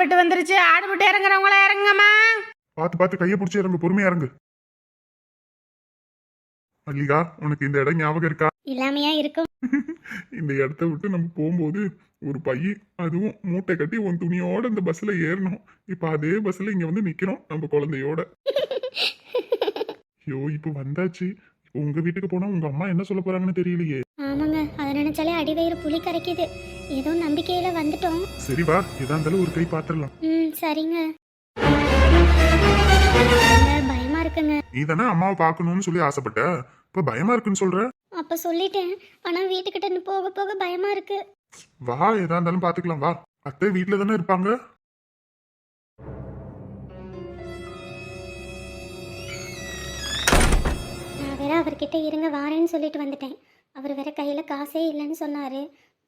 ஆடுபட்டு வந்துருச்சு. ஆடுபட்டு இறங்குறவங்கள இறங்குங்கம்மா. பார்த்து பார்த்து கையை பிடிச்சி இறங்கு பொறுமையா இறங்கு. மல்லிகா உனக்கு இந்த இடம் ஞாபகம் இருக்கா? இல்லாமையா இருக்கும். இந்த இடத்த விட்டு நம்ம போகும்போது ஒரு பைய அதுவும் மூட்டை கட்டி உன் துணியோட இந்த பஸ்ல ஏறணும். இப்ப அதே பஸ்ல இங்க வந்து நிக்கிறோம் நம்ம குழந்தையோட. ஐயோ இப்ப வந்தாச்சு. இப்ப உங்க வீட்டுக்கு போனா உங்க அம்மா என்ன சொல்ல போறாங்கன்னு தெரியலையே. அதை நினைச்சாலே அடிவயிறு புலி கரைக்குது. ஏதோ நம்பிக்கையில வந்துட்டோம். சரி வா எதா இருந்தாலும் ஒரு கை பாத்திரலாம் ம் சரிங்க. பயமா இருக்குங்க. நீ தானே அம்மாவை பார்க்கணும்னு சொல்லி ஆசைப்பட்ட? இப்ப பயமா இருக்குன்னு சொல்ற? அப்ப சொல்லிட்டேன். ஆனா வீட்டுக்கிட்ட போக போக பயமா இருக்கு. வா எதா இருந்தாலும் பாத்துக்கலாம் வா. அத்தை வீட்டுல தானே இருப்பாங்க? நான் வேற அவர்கிட்ட இருங்க வாரேன்னு சொல்லிட்டு வந்துட்டேன். அவர் வேற கையில் காசே இல்லைன்னு சொன்னார்.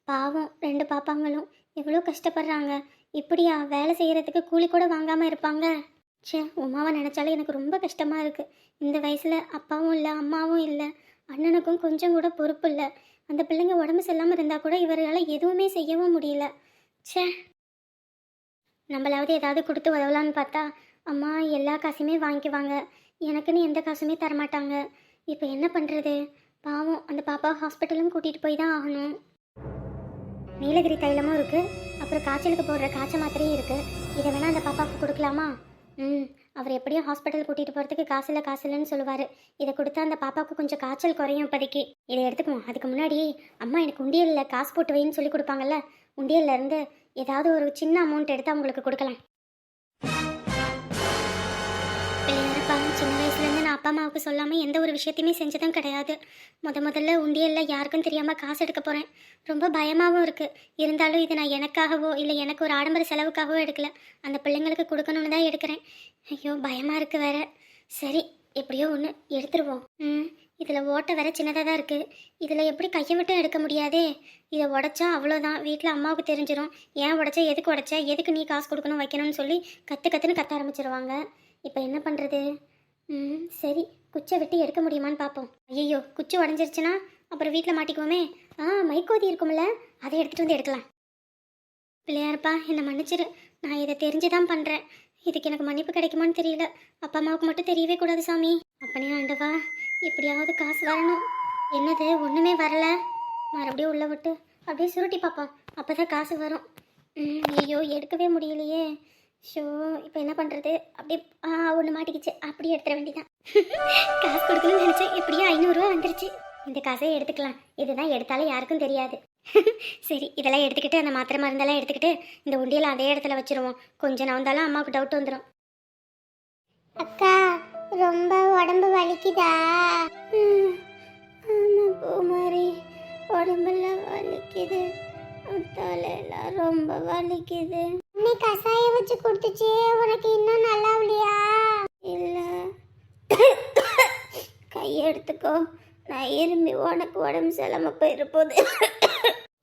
பாவம் ரெண்டு பாப்பாங்களும் எவ்வளோ கஷ்டப்படுறாங்க. இப்படியா வேலை செய்கிறதுக்கு கூலி கூட வாங்காமல் இருப்பாங்க? ச்சே உமாவை நினச்சாலே எனக்கு ரொம்ப கஷ்டமாக இருக்குது இந்த வயசில் அப்பாவும் இல்லை அம்மாவும் இல்லை அண்ணனுக்கும் கொஞ்சம் கூட பொறுப்பு இல்லை. அந்த பிள்ளைங்க உடம்பு சரியில்லாமல் இருந்தால் கூட இவரால் எதுவுமே செய்யவும் முடியல. ச்சே. நம்மளாவது ஏதாவது கொடுத்து உதவலான்னு பார்த்தா அம்மா எல்லா காசுமே வாங்கிக்குவாங்க. எனக்குன்னு எந்த காசுமே தரமாட்டாங்க. இப்போ என்ன பண்ணுறது பாவம் அந்த பாப்பா ஹாஸ்பிட்டலும் கூட்டிகிட்டு போய் தான் ஆகணும். நீலகிரி தைலமும் இருக்குது அப்புறம் காய்ச்சலுக்கு போடுற காய்ச்சல் மாத்திரையும் இருக்குது இதை வேணால் அந்த பாப்பாவுக்கு கொடுக்கலாமா? ம் அவர் எப்படியும் ஹாஸ்பிட்டல் கூட்டிகிட்டு போகிறதுக்கு காசு இல்லை காசு இல்லைன்னு சொல்லுவார். இதை கொடுத்தா அந்த பாப்பாவுக்கு கொஞ்சம் காய்ச்சல் குறையும் இப்போதைக்கு. இதை எடுத்துக்குவோம். அதுக்கு முன்னாடி அம்மா எனக்கு உண்டியலில் காசு போட்டு வைன்னு சொல்லி கொடுப்பாங்கல்ல உண்டியலில் இருந்து ஏதாவது ஒரு சின்ன அமௌண்ட் எடுத்து அவங்களுக்கு கொடுக்கலாம். அப்பா அம்மாவுக்கு சொல்லாமல் எந்த ஒரு விஷயத்தையுமே செஞ்சதும் கிடையாது. முத முதல்ல உண்டியலில் யாருக்கும் தெரியாமல் காசு எடுக்க போகிறேன் ரொம்ப பயமாகவும் இருக்குது இருந்தாலும் இது நான் எனக்காகவோ இல்லை எனக்கு ஒரு ஆடம்பர செலவுக்காகவோ எடுக்கல. அந்த பிள்ளைங்களுக்கு கொடுக்கணும்னு தான் எடுக்கிறேன். ஐயோ பயமாக இருக்குது வேற. சரி எப்படியோ ஒன்று எடுத்துருவோம். ம் இதில் ஓட்டை வேற சின்னதாக தான் இருக்குது இதில் எப்படி கையை விட்டு எடுக்க முடியாதே. இதை உடச்சா அவ்வளோதான் வீட்டில் அம்மாவுக்கு தெரிஞ்சிடும் ஏன் உடச்சா எதுக்கு உடச்சா எதுக்கு நீ காசு கொடுக்கணும் வைக்கணும்னு சொல்லி கற்று கற்றுன்னு கத்த ஆரம்பிச்சிருவாங்க. இப்போ என்ன பண்ணுறது ம் சரி குச்சை வெட்டி எடுக்க முடியுமான்னு பார்ப்போம் ஐயோ குச்சி உடஞ்சிருச்சுன்னா அப்புறம் வீட்டில் மாட்டிக்குவோமே. ஆ மைக்கோதி இருக்கும்ல அதை எடுத்துகிட்டு வந்து எடுக்கலாம். பிள்ளையாருப்பா என்னை மன்னிச்சிரு. நான் இதை தெரிஞ்சு தான் பண்ணுறேன் இதுக்கு எனக்கு மன்னிப்பு கிடைக்குமான்னு தெரியல. அப்பா அம்மாவுக்கு மட்டும் தெரியவே கூடாது சாமி. அப்பனே ஆண்டவா எப்படியாவது காசு வரணும். என்னது ஒன்றுமே வரல. மறுபடியும் உள்ளே விட்டு அப்படியே சுருட்டி பார்ப்போம் அப்போ தான் காசு வரும். ம், ஐயோ எடுக்கவே முடியலையே. ஷோ இப்போ என்ன பண்ணுறது அப்படியே ஆ ஒன்று மாட்டிக்கிச்சு. அப்படியே எடுத்துட வேண்டியதான் காசு கொடுக்கணும்னு நினச்சேன். எப்படியும் ஐநூறுரூவா வந்துருச்சு. இந்த காசை எடுத்துக்கலாம். இதுதான் எடுத்தாலும் யாருக்கும் தெரியாது. சரி இதெல்லாம் எடுத்துக்கிட்டு அந்த மாத்திரை மருந்தெல்லாம் எடுத்துக்கிட்டு இந்த உண்டியல் அதே இடத்துல வச்சிருவோம். கொஞ்சம் நவந்தாலும் அம்மாவுக்கு டவுட் வந்துடும் அக்கா ரொம்ப உடம்பு வலிக்குதா? ஆமா பூமாரி. வலிக்குது. தலையெல்லாம் ரொம்ப வலிக்குது. நீ கசாயம் வச்சு கொடுத்துச்சு. உனக்கு இன்னும் நல்லா இல்லையா இல்லை. கையெடுத்துக்கோ. நான் இரும்பி உனக்கு உடம்பு சரியில்லாம போயிருப்போது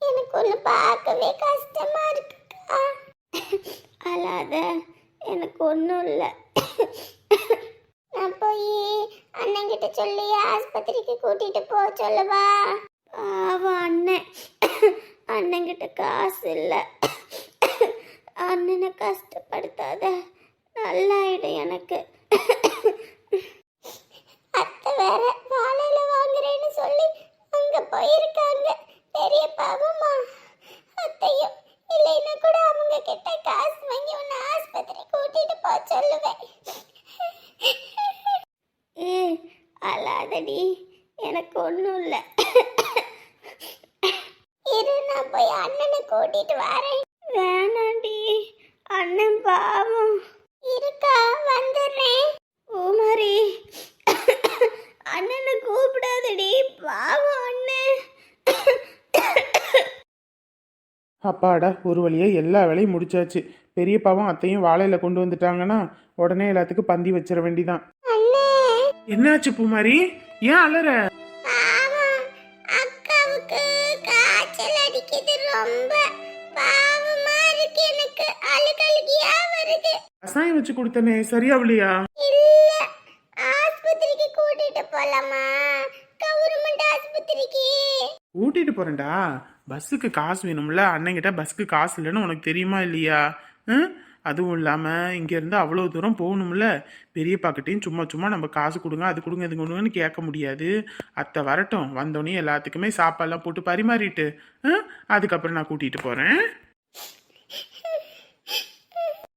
எனக்கு ஒன்று பார்க்கவே கஷ்டமா இருக்குக்கா. அழாத. எனக்கு ஒன்றும் இல்லை. நான் போய் அண்ணன்கிட்ட சொல்லி ஆஸ்பத்திரிக்கு கூட்டிட்டு போ சொல்லவா? பாவம் அண்ணன். அண்ணன்கிட்ட காசு இல்லை. அண்ணனை கஷ்டப்படுத்தாத நல்லாயிடும் எனக்கு. அத்தை வேற வாழையில வாங்குறேன்னு சொல்லி அங்க போயிருக்காங்க. பெரிய பாவமா. அத்தையும் இல்லைன்னா கூட அவங்க கிட்ட காசு வாங்கி உன்னை ஆஸ்பத்திரி கூட்டிட்டு போக சொல்லுவேன். ஏ அழாதடி எனக்கு ஒன்றும் இல்லை. இரு நான் போய் அண்ணனை கூட்டிட்டு வரேன். வேணாண்டி. அண்ணன் பாவம். இருக்கா வந்துடுறேன். பூமாரி அண்ணனை கூப்பிடாதடி. பாவம் அண்ணன் அப்பாடா ஒரு வழியா எல்லா வேலையும் முடிச்சாச்சு. பெரியப்பாவும் அத்தையும் வாழையில கொண்டு வந்துட்டாங்கன்னா உடனே எல்லாத்துக்கும் பந்தி வச்சிட வேண்டிதான். என்னாச்சு பூமாரி? ஏன் அலற? பாவம். அக்காவுக்கு காய்ச்சல் அடிக்குது ரொம்ப. கசாயம் வச்சு கொடுத்தனே சரியாவலையா இல்ல ஆஸ்பத்திரிக்கு கூட்டிட்டு போலாமா? கவர்மெண்ட் ஆஸ்பத்திரிக்கு. கூட்டிட்டு போறேன்டா. பஸ்ஸுக்கு காசு வேணும்ல அண்ணன்கிட்ட பஸ்ஸுக்கு காசு இல்லைன்னு உனக்கு தெரியுமா இல்லையா? அதுவும் இல்லாமல் இங்கேருந்து அவ்வளோ தூரம் போகணும்ல. பெரியப்பாக்கிட்டையும் சும்மா சும்மா நம்ம காசு கொடுங்க அது கொடுங்க இது கொடுங்கன்னு கேட்க முடியாது. அத்தை வரட்டும். வந்தோடனே எல்லாத்துக்குமே சாப்பாடெல்லாம் போட்டு பரிமாறிட்டு. அதுக்கப்புறம் நான் கூட்டிகிட்டு போகிறேன்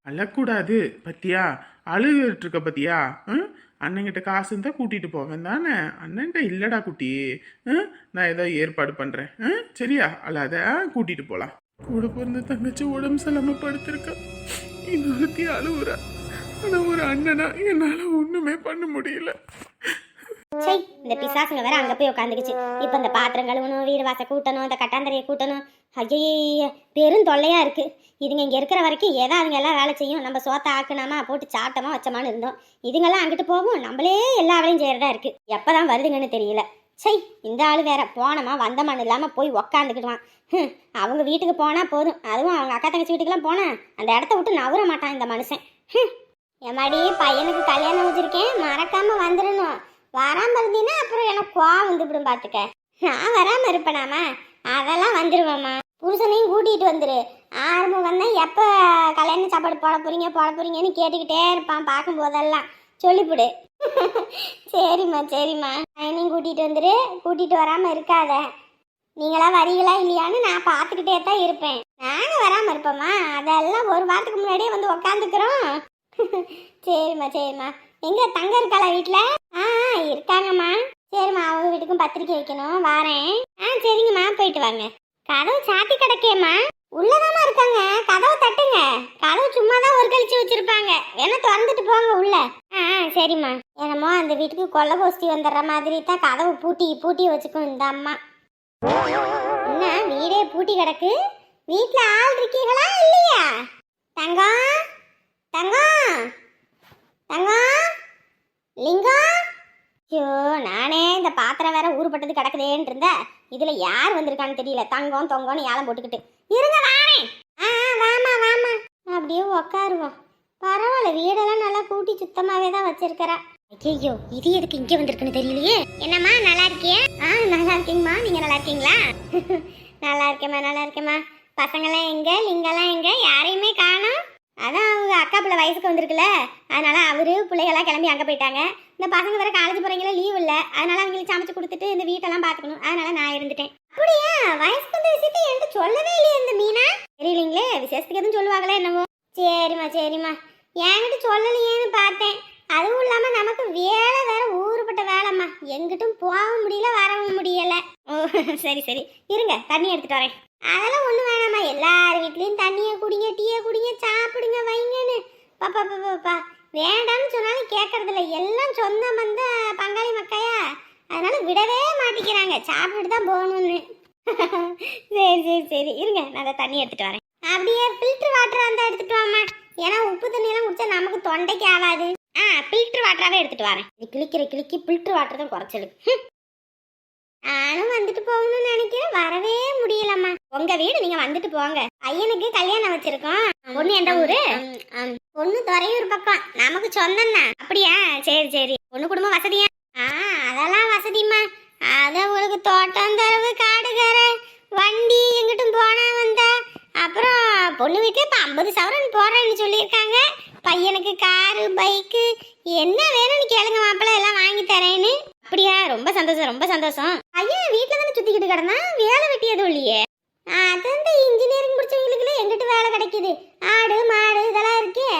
அழக்கூடாது பத்தியா? அழுகிட்டு இருக்க பத்தியா அண்ணங்கிட்ட காசு இருந்தால் கூட்டிகிட்டு போவேன் தானே அண்ணன்கிட்ட இல்லடா குட்டி. ம்? நான் ஏதோ ஏற்பாடு பண்ணுறேன் சரியா? அல்லாத கூட்டிகிட்டு போகலாம் கூட பிறந்த தங்கச்சி உடம்பு சரியில்லாம படுத்திருக்கா இன்னொருத்தி அழுவுறா. ஆனால் ஒரு அண்ணனா என்னால் ஒன்றுமே பண்ண முடியல. சை இந்த பிசாசுங்க வேற அங்க போய் உட்காந்துக்குச்சு இப்போ இந்த பாத்திரம் கழுவணும் வீடு வாச கூட்டணும் இந்த கட்டாந்தரையை கூட்டணும். ஐயையே பெரும் தொல்லையாக இருக்குது இதுங்க இங்கே இருக்கிற வரைக்கும் ஏதோ அதுங்க எல்லாம் வேலை செய்யும். நம்ம சோத்த ஆக்குனாமா போட்டு சாட்டமா வச்சோமான்னு இருந்தோம். இதுங்கெல்லாம் அங்கிட்டு போகும். நம்மளே எல்லா வேலையும் செய்கிறதா இருக்குது எப்போ தான் வருதுங்கன்னு தெரியல. சை இந்த ஆள் வேற போனோமா வந்தமான்னு இல்லாமல் போய் உக்காந்துக்கிடுவான். அவங்க வீட்டுக்கு போனால் போதும். அதுவும் அவங்க அக்கா தங்கச்சி வீட்டுக்குலாம் போனேன் அந்த இடத்த விட்டு நவர மாட்டான் இந்த மனுஷன். எம்மாடி பையனுக்கு கல்யாணம் வச்சிருக்கேன் மறக்காமல் வந்துடணும். வராமல் இருந்தீங்கன்னா அப்புறம் எனக்கு கோவம் வந்துவிடும் பார்த்துக்க நான் வராமல் இருப்பேனாமா? அதெல்லாம் வந்துடுவோம்மா புருஷனையும் கூட்டிகிட்டு வந்துரு. ஆறுமுகம் தான் எப்போ கல்யாண சாப்பாடு போட போகிறீங்க போட போகிறீங்கன்னு கேட்டுக்கிட்டே இருப்பான் பார்க்கும்போதெல்லாம். சொல்லிவிடு சரிம்மா சரிம்மா. பையனையும் கூட்டிகிட்டு வந்துரு. கூட்டிகிட்டு வராமல் இருக்காத. நீங்களா வரீங்களா இல்லையான்னு நான் பார்த்துக்கிட்டே தான் இருப்பேன். நாங்கள் வராமல் இருப்போம்மா. அதெல்லாம் ஒரு வாரத்துக்கு முன்னாடியே வந்து உக்காந்துக்கிறோம். சரிம்மா சரிம்மா. எங்கே தங்க இருக்காளா வீட்டில் ஆ ஆ, இருக்காங்கம்மா. சரிம்மா அவங்க வீட்டுக்கும் பத்திரிக்கை வைக்கணும். வாரேன். ஆ சரிங்கம்மா. போயிட்டு வாங்க. கதவு சாத்தி கிடக்கேம்மா. உள்ளதாம்மா இருக்காங்க. கதவை தட்டுங்க. கதவு சும்மா தான் ஒரு கழிச்சு வச்சிருப்பாங்க. வேணா திறந்துட்டு போங்க உள்ள. ஆ சரிம்மா. என்னமோ அந்த வீட்டுக்கு கொள்ள கோஷ்டி வந்துடுற மாதிரி தான் கதவு பூட்டி பூட்டி வச்சுக்கும் இந்த அம்மா. என்ன வீடே பூட்டி கிடக்கு? வீட்டில் ஆள் இருக்கீங்களா இல்லையா? தங்கம் தங்கம் தங்கம் லிங்கம் ஐயோ நானே இந்த பாத்திரம் வேற ஊறுபட்டது கிடக்குதேன்னு இருந்தேன். இதுல யார் வந்திருக்கான்னு தெரியல. தங்கம் தொங்கம்னு ஏலம் போட்டுக்கிட்டு. இருங்க வாரே ஆ வாமா வாமா. அப்படியே உக்காருவோம் பரவாயில்ல வீடெல்லாம் நல்லா கூட்டி சுத்தமாவே தான் வச்சிருக்கிறா. ஐயோ இது எதுக்கு இங்கே வந்திருக்குன்னு தெரியலையே. என்னம்மா நல்லா இருக்கியா? ஆ நல்லா இருக்கீங்கம்மா. நீங்கள் நல்லா இருக்கீங்களா? நல்லா இருக்கேம்மா நல்லா இருக்கேம்மா. பசங்களாம் எங்கே? லிங்கெல்லாம் எங்கே யாரையுமே காணோம் அதான் அவங்க அக்கா பிள்ளை வயசுக்கு வந்திருக்குல்ல அதனால அவரு பிள்ளைகள்லாம் கிளம்பி அங்கே போயிட்டாங்க. இந்த பசங்க வேற காலேஜ் போறீங்களா லீவ் இல்லை அதனால அவங்களுக்கு சமைச்சு கொடுத்துட்டு இந்த வீட்டெல்லாம் பார்த்துக்கணும் அதனால நான் இருந்துட்டேன். அப்படியா? வயசுக்கு வந்த விஷயத்தை என்கிட்ட சொல்லவே இல்லையே இந்த மீனா. தெரியலீங்களே விசேஷத்துக்கு எதுவும் சொல்லுவாங்களே என்னவோ சரிம்மா சரிம்மா. என்கிட்ட சொல்லலையேன்னு பார்த்தேன். அதுவும் இல்லாம நமக்கு வேலை வேற ஊறுபட்ட வேலைம்மா. எங்கிட்டும் போகவும் முடியல வரவும் முடியல. ஓ சரி சரி. இருங்க தண்ணி எடுத்துட்டு வரேன். அதெல்லாம் ஒன்றும் வேணாம்மா. பாப்பா வேண்டாம்னு சொன்னாலும் கேட்கறதில்ல எல்லாம் சொந்த வந்த பங்காளி மக்கையா. அதனால விடவே மாட்டிக்கிறாங்க. சாப்பிட்டுட்டு தான் போகணும்னு. சரி சரி சரி. இருங்க நான் அதை தண்ணி எடுத்துட்டு வரேன். அப்படியே ஃபில்டர் வாட்டர் இருந்தால் எடுத்துட்டு வாமா ஏன்னா உப்பு தண்ணியெல்லாம் குடிச்சா நமக்கு தொண்டைக்கு ஆகாது ஆ ஃபில்டர் வாட்டராகவே எடுத்துட்டு வரேன். இது கிளிக்கிற கிளிக்கி ஃபில்டர் வாட்டர் தான் குறைச்சலு. நானும் வந்துட்டு போகணும்னு நினைக்கிறேன். வரவே முடியலம்மா. உங்க வீடு நீங்க வந்துட்டு போங்க. பையனுக்கு கல்யாணம் வச்சுருக்கோம். பொண்ணு எந்த ஊரு? பொண்ணு துறையூர் பக்கம். நமக்கு சொந்தம் அப்படியா? சரி சரி. பொண்ணு குடும்பம் வசதியா? ஆ அதெல்லாம் வசதிம்மா. அத உங்களுக்கு தோட்டம் தரவு காடுகார வண்டி எங்கிட்டும் போனா வந்தா அப்புறம் பொண்ணு வீட்டுல இப்ப ஐம்பது சவரன் போடுறேன்னு சொல்லியிருக்காங்க. பையனுக்கு காரு பைக்கு என்ன வேணும்னு கேளுங்க மாப்பிள்ள எல்லாம் வாங்கி தரேன்னு. அப்படியா? ரொம்ப சந்தோஷம் ரொம்ப சந்தோஷம். பையன் வீட்டுல தானே சுத்திக்கிட்டு கிடந்தான்? வேலை வெட்டி எதுவும் இல்லையே அது இந்த இன்ஜினியரிங் முடிச்சவங்களுக்கு எங்கிட்டு வேலை கிடைக்குது ஆடு மாடு இதெல்லாம் இருக்கே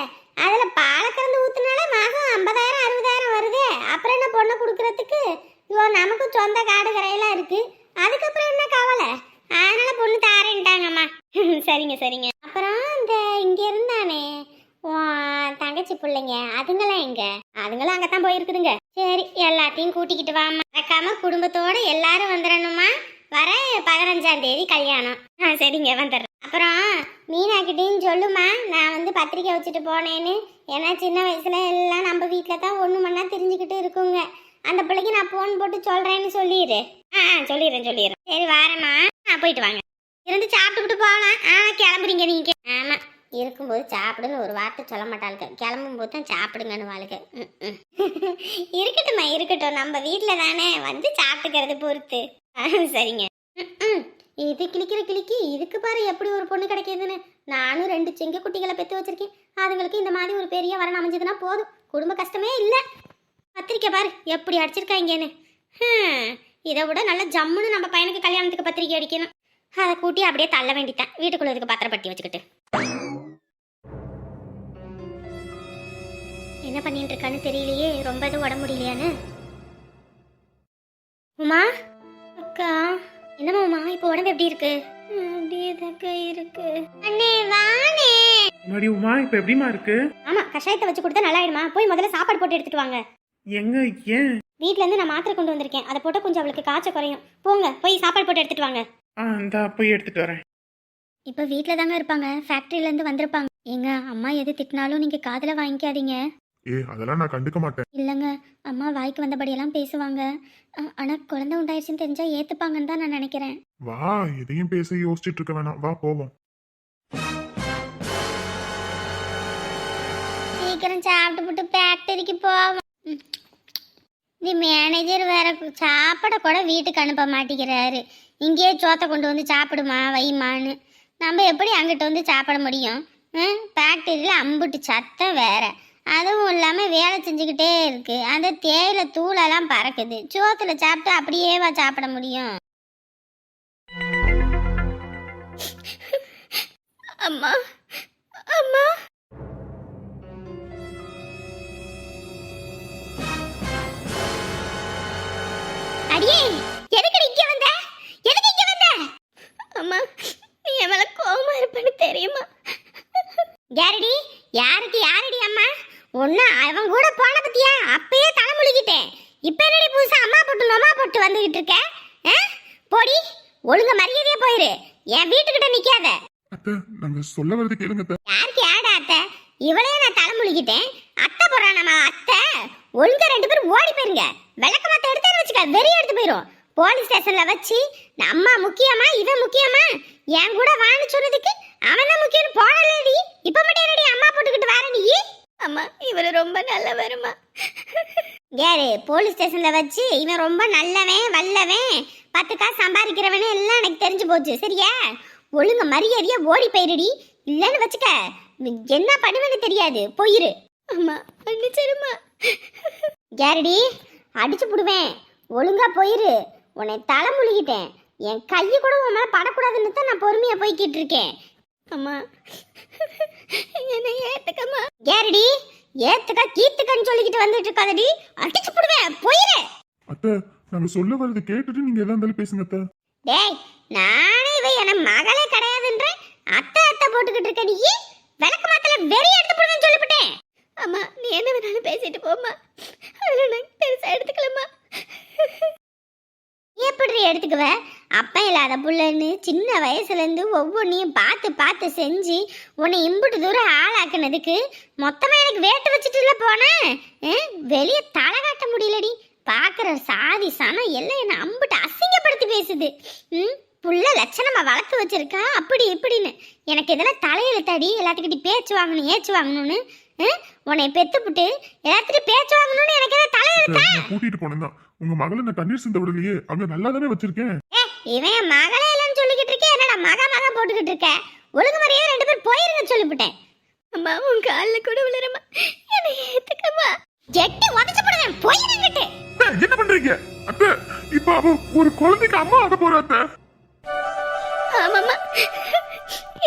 அதுல பாலை கறந்து ஊத்துனால மாசம் ஐம்பதாயிரம் அறுபதாயிரம் வருதே அப்புறம் என்ன பொண்ணை கொடுக்கறதுக்கு ஐயோ நமக்கு சொந்த காடு கரையெல்லாம் இருக்கு. அதுக்கப்புறம் என்ன கவலை? அதனால பொண்ணு தாரேன்ட்டாங்கம்மா. சரிங்க சரிங்க. அப்புறம் இந்த இங்க இருந்தானே தங்கச்சி பிள்ளைங்க அதுங்களாம் எங்க? அதுங்களும் அங்கதான் போயிருக்குதுங்க. சரி எல்லாத்தையும் கூட்டிக்கிட்டு வாமா மறக்காம குடும்பத்தோட எல்லாரும் வந்துடணுமா வர பதினஞ்சாம் தேதி கல்யாணம். ஆ சரிங்க வந்துடுறேன். அப்புறம் மீனாக்கிட்டையும் சொல்லுமா நான் வந்து பத்திரிக்கை வச்சுட்டு போனேன்னு. ஏன்னா சின்ன வயசுல எல்லாம் நம்ம வீட்டில் தான் ஒன்று மண்ணா தெரிஞ்சுக்கிட்டு இருக்குங்க. அந்த பிள்ளைக்கு நான் ஃபோன் போட்டு சொல்றேன்னு சொல்லிடு ஆ ஆ, சொல்லிடுறேன் சொல்லிடுறேன். சரி வாரேம்மா. ஆ போயிட்டு வாங்க. இருந்து சாப்பிட்டுக்கிட்டு போகலாம். ஆ கிளம்புறீங்க நீங்க. ஆமா. இருக்கும்போது சாப்பிடுன்னு ஒரு வார்த்தை சொல்ல மாட்டாளுங்க கிளம்பும் போது தான் சாப்பிடுங்கன்னு வாழ்க்கை இருக்கட்டும்மா இருக்கட்டும். நம்ம வீட்டில் தானே. வந்து சாப்பிட்டுக்கிறது பொறுத்து. சரிங்க. ம், இது கிளிக்கிற கிளிக்கி இதுக்கு பாரு எப்படி ஒரு பொண்ணு கிடைக்கிதுன்னு. நானும் ரெண்டு செங்க குட்டிகளை பெற்று வச்சிருக்கேன். அதுங்களுக்கு இந்த மாதிரி ஒரு பெரிய வரன் அமைஞ்சதுன்னா போதும். குடும்ப கஷ்டமே இல்லை. பத்திரிக்கை பாரு எப்படி அடிச்சிருக்காங்கன்னு இதை விட நல்ல ஜம்முன்னு நம்ம பையனுக்கு கல்யாணத்துக்கு பத்திரிக்கை அடிக்கணும். அதை கூட்டி அப்படியே தள்ள வேண்டித்தான். வீட்டுக்குள்ள இதுக்கு பத்திரப்பட்டி வச்சுக்கிட்டு. என்ன பண்ணிட்டு இருக்கான்னு தெரியலையே ரொம்ப எதுவும் உடம்பு முடியலையான்னு. உமா? அக்கா என்னம்மா உமா இப்போ உடம்பு எப்படி இருக்கு? அப்படியே தக்கா இருக்கு. அண்ணே வாணே உமா இப்ப எப்படிமா இருக்கு? ஆமா கஷாயத்தை வச்சு கொடுத்தா நல்லாயிடுமா போய் முதல்ல சாப்பாடு போட்டு எடுத்துட்டு வாங்க. எங்க ஏன் வீட்ல இருந்து நான் மாத்திரை கொண்டு வந்திருக்கேன். அதை போட்டு கொஞ்சம் அவளுக்கு காய்ச்சல் குறையும். போங்க போய் சாப்பாடு போட்டு எடுத்துட்டு வாங்க. ஆ இந்த போய் எடுத்துட்டு வரேன். இப்போ வீட்டில் தாங்க இருப்பாங்க. ஃபேக்ட்ரியில இருந்து வந்திருப்பாங்க. ஏங்க அம்மா எது திட்டினாலும் நீங்க காதுல வாங்கிக்காதீங்க. ஏ அதெல்லாம் நான் கண்டுக்க மாட்டேன். இல்லைங்க அம்மா வாய்க்கு வந்தபடியெல்லாம் பேசுவாங்க. அ- ஆனா குழந்தை உண்டாயிருச்சுன்னு தெரிஞ்சா ஏத்துப்பாங்கன்னு தான் நான் நினைக்கிறேன். வா எதையும் பேச யோசிச்சுட்டு இருக்க வேணாம். வா போவோம். சீக்கிரம் சாப்பிட்டு போட்டு ஃபேக்டரிக்கு போவோம். இந்த மேனேஜர் வேற சாப்பிட கூட வீட்டுக்கு அனுப்ப மாட்டேங்கிறாரு. இங்கேயே சோத்தை கொண்டு வந்து சாப்பிடுமா வைமான்னு. நம்ம எப்படி அங்கிட்ட வந்து சாப்பிட முடியும்? ஃபேக்டரியில் அம்புட்டு சத்தம் வேற. அதுவும் இல்லாமல் வேலை செஞ்சுக்கிட்டே இருக்கு. அந்த தேயிலை தூளெல்லாம் பறக்குது. சோத்தில் சாப்பிட்டு அப்படியேவா சாப்பிட முடியும்? அம்மா அம்மா. அடியே எதுக்கு இங்க வந்த? எதுக்கு இங்க வந்த? அம்மா நீ என் மேல கோவமா இருப்பேன்னு தெரியுமா? யாரடி? யாருக்கு யாரடி அம்மா? ஒன்னு அவன் கூட போன பத்தியா? அப்பயே தலை முழுகிட்டேன் இப்ப என்னடி புதுசா அம்மா போட்டு நொமா போட்டு வந்துகிட்டு இருக்க? போடி ஒழுங்க மரியாதையா போயிரு. என் வீட்டுக்கிட்ட நிக்காத. அத்தை நாங்க சொல்ல வரது கேளுங்க யாருக்கு யாடா அத்தை? இவளையே நான் தலை முழுகிட்டேன் அத்தை போறான் நம்ம அத்தை? ஒழுங்கா ரெண்டு பேரும் ஓடி போயிருங்க. விளக்க மாத்த எடுத்தேன்னு வச்சுக்க வெறி எடுத்து போயிரும். போலீஸ் ஸ்டேஷன்ல வச்சு அம்மா முக்கியமா இவன் முக்கியமா? என் கூட வான்னு சொன்னதுக்கு அவன் தான் முக்கியம் போனலேடி இப்ப மட்டும் என்னடி அம்மா போட்டுக்கிட்டு வர நீ அம்மா இவர் ரொம்ப நல்லவருமா? யாரு போலீஸ் ஸ்டேஷன்ல வச்சு இவன் ரொம்ப நல்லவன் வல்லவன் பத்து காசு சம்பாதிக்கிறவனே எல்லாம் எனக்கு தெரிஞ்சு போச்சு. சரியா? ஒழுங்க மரியாதையா ஓடி போயிருடி. இல்லைன்னு வச்சுக்க. என்ன பண்ணுவேன்னு தெரியாது. போயிரு. அம்மா மன்னிச்சிருமா? கேரடி அடிச்சு புடுவேன். ஒழுங்கா போயிரு. உன்னை தலை முழுகிட்டேன். என் கையை கூட உன் மேல படக்கூடாதுன்னு தான் நான் பொறுமையா போய்கிட்டு இருக்கேன். அம்மா. என்ன ஏத்துக்கம்மா. கேரடி ஏத்துக்க கீத்துக்கன்னு சொல்லிக்கிட்டு வந்துட்டு இருக்காதடி. அடிச்சு புடுவேன். போயிரு. அத்தை நாங்க சொல்ல வரது கேட்டுட்டு நீங்க எதா இருந்தாலும் பேசுங்க அத்தை. டேய் நானே இவ என மகளே கிடையாதுன்ற அத்தை அத்தை போட்டுக்கிட்டு இருக்க நீ? விளக்கு மாத்தல வெறி எடுத்து போடுவேன்னு சொல்லிவிட்டேன். அம்மா நீ என்ன வேணாலும் பேசிட்டு போம்மா. அதில் நான் பெருசா எடுத்துக்கலம்மா. எப்படி எடுத்துக்குவ? அப்பா இல்லாத புள்ளன்னு சின்ன வயசுலேருந்து ஒவ்வொன்றையும் பார்த்து பார்த்து செஞ்சு உன்னை இம்புட்டு தூரம் ஆளாக்குனதுக்கு மொத்தமாக எனக்கு வேட்டு வச்சுட்டுல போனேன் வெளியே தலை காட்ட முடியலடி. பார்க்குற சாதி சனம் எல்லாம் என்னை அம்புட்டு அசிங்கப்படுத்தி பேசுது. ம் புள்ள லட்சணமாக வளர்த்து வச்சிருக்கா அப்படி இப்படின்னு. எனக்கு இதெல்லாம் தடி எல்லாத்துக்கிட்டையும் பேச்சு வாங்கணும் ஏச்சு வாங்கணும்னு உன்னை பெத்துப்புட்டு எல்லாத்துக்கிட்டையும் பேச்சு வாங்கணும்னு எனக்கு தலையெழுத்தா அத்தை, நான் கூட்டிட்டு போனேன் தான் உங்க மகளை நான் கண்ணீர் சிந்த விடலையே. அங்க நல்லா தானே வச்சிருக்கேன் இவன் மகளே இல்லைன்னு சொல்லிக்கிட்டு இருக்கே என்னடா மக மக போட்டுக்கிட்டு இருக்க? ஒழுங்கு முறையே ரெண்டு பேர் போயிருங்க சொல்லிவிட்டேன் அம்மா உன் காலில் கூட விழுறமா என்னை ஏத்துக்கம்மா. எட்டி உதச்சு போடுவேன் போயிருங்கிட்டு என்ன பண்றீங்க? அத்தை இப்ப அவ ஒரு குழந்தைக்கு அம்மா ஆக போற அத்தை. ஆமாம்மா.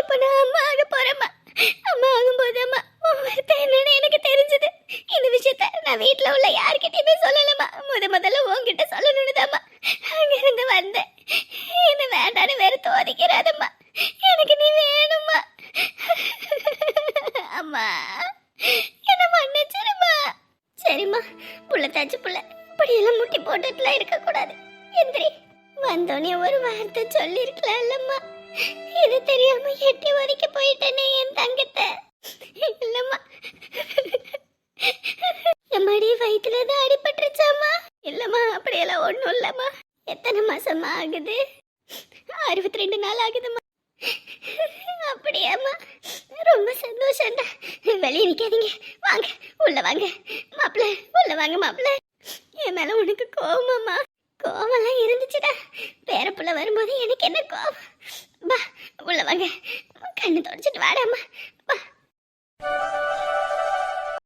இப்போ நான் அம்மா ஆக போறேம்மா. அம்மா ஆகும்போது அம்மா உன் என்னன்னு எனக்கு தெரிஞ்சது. இந்த விஷயத்த நான் வீட்டில் உள்ள யார்கிட்டயுமே சொல்லலமா முத முதல்ல உங்ககிட்ட எம்மாடி வயிற்றுல தான் அடிபட்டுருச்சாமா இல்லம்மா அப்படியெல்லாம் ஒன்றும் இல்லம்மா. எத்தனை மாசமா ஆகுது? அறுபத்தி ரெண்டு நாள் ஆகுதும்மா. அப்படியாம்மா. ரொம்ப சந்தோஷம்டா. வெளியே நிற்காதீங்க வாங்க உள்ள வாங்க. மாப்பிள்ள உள்ள வாங்க மாப்பிள்ள. என் மேல உனக்கு கோவமாம்மா. கோவம்லாம் இருந்துச்சுடா. பேரப்புள்ள வரும்போது எனக்கு என்ன கோவம்? பா உள்ள வாங்க. கண்ணு தொடச்சிட்டு வாடாம்மா.